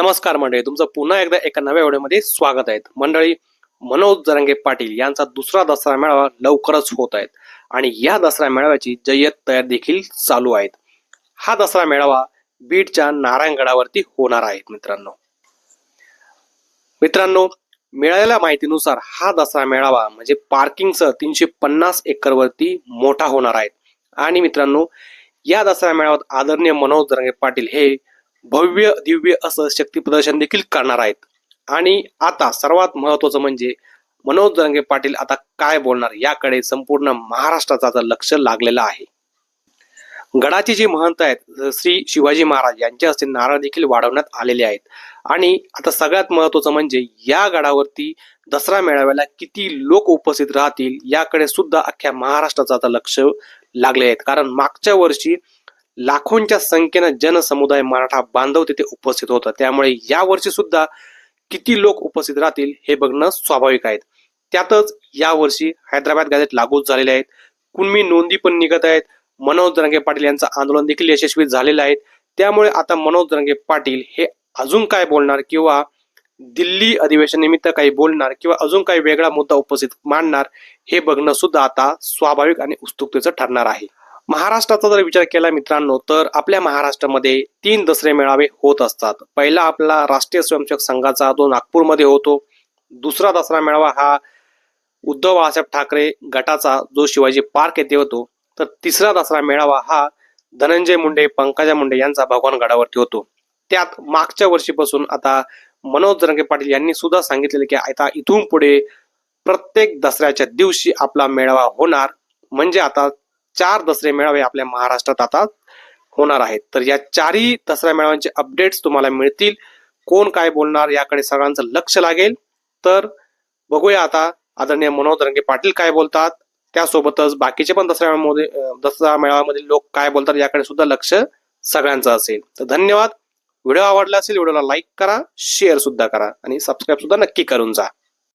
नमस्कार मंडळी तुमचं पुन्हा एकदा एका नव्या व्हिडिओमध्ये स्वागत आहे. मंडळी मनोज जरंगे पाटील यांचा दुसरा दसरा मेळावा लवकरच होत आहेत आणि या दसरा मेळाव्याची जय्यत तयार देखील चालू आहेत हा दसरा मेळावा बीडच्या नारायणगडावरती होणार आहे मित्रांनो. मित्रांनो मिळालेल्या माहितीनुसार हा दसरा मेळावा म्हणजे पार्किंगसह तीनशे पन्नास एकरवरती मोठा होणार आहे. आणि मित्रांनो या दसरा मेळाव्यात आदरणीय मनोज जरंगे पाटील हे भव्य दिव्य असं शक्ती प्रदर्शन देखील करणार आहेत. आणि आता सर्वात महत्वाचं म्हणजे मनोज जरंगे पाटील आता काय बोलणार याकडे संपूर्ण महाराष्ट्राचा लक्ष लागलेलं आहे. गडाची जी महंत आहेत श्री शिवाजी महाराज यांच्या हस्ते नारळ देखील वाढवण्यात आलेले आहेत. आणि आता सगळ्यात महत्वाचं म्हणजे या गडावरती दसरा मेळाव्याला किती लोक उपस्थित राहतील याकडे सुद्धा अख्ख्या महाराष्ट्राचं आता लक्ष लागले आहेत. कारण मागच्या वर्षी लाखोंच्या संख्येनं जनसमुदाय मराठा बांधव तिथे उपस्थित होता. त्यामुळे या वर्षी सुद्धा किती लोक उपस्थित राहतील हे बघणं स्वाभाविक आहे. त्यातच या वर्षी हैदराबाद गॅझेट लागू झालेले आहेत. कुणबी नोंदी पण निघत आहेत. मनोज जरंगे पाटील यांचं आंदोलन देखील यशस्वी झालेलं आहे. त्यामुळे आता मनोज जरंगे पाटील हे अजून काय बोलणार किंवा दिल्ली अधिवेशन निमित्त काही बोलणार किंवा अजून काही वेगळा मुद्दा उपस्थित मांडणार हे बघणं सुद्धा आता स्वाभाविक आणि उत्सुकतेचं ठरणार आहे. महाराष्ट्राचा जर विचार केला मित्रांनो तर आपल्या महाराष्ट्रामध्ये तीन दसरे मेळावे होत असतात. पहिला आपला राष्ट्रीय स्वयंसेवक संघाचा तो नागपूरमध्ये होतो. दुसरा दसरा मेळावा हा उद्धव बाळासाहेब ठाकरे गटाचा जो शिवाजी पार्क येथे होतो. तर तिसरा दसरा मेळावा हा धनंजय मुंडे पंकजा मुंडे यांचा भगवान गडावरती होतो. त्यात मागच्या वर्षीपासून आता मनोज जरंगे पाटील यांनी सुद्धा सांगितलेले की आता इथून पुढे प्रत्येक दसऱ्याच्या दिवशी आपला मेळावा होणार. म्हणजे आता चार दसरे मेळावे आपल्या महाराष्ट्रात आता होणार आहेत. तर या चारही दसरा मेळाव्यांचे अपडेट्स तुम्हाला मिळतील. कोण काय बोलणार याकडे सगळ्यांचं लक्ष लागेल. तर बघूया आता आदरणीय मनोहर रंगे पाटील काय बोलतात. त्यासोबतच बाकीचे पण दसऱ्या मेळाव्यामध्ये दसरा मेळाव्यामधील लोक काय बोलतात याकडे सुद्धा लक्ष सगळ्यांचं असेल. तर धन्यवाद. व्हिडिओ आवडला असेल व्हिडिओला लाईक करा शेअर सुद्धा करा आणि सबस्क्राईब सुद्धा नक्की करून जा.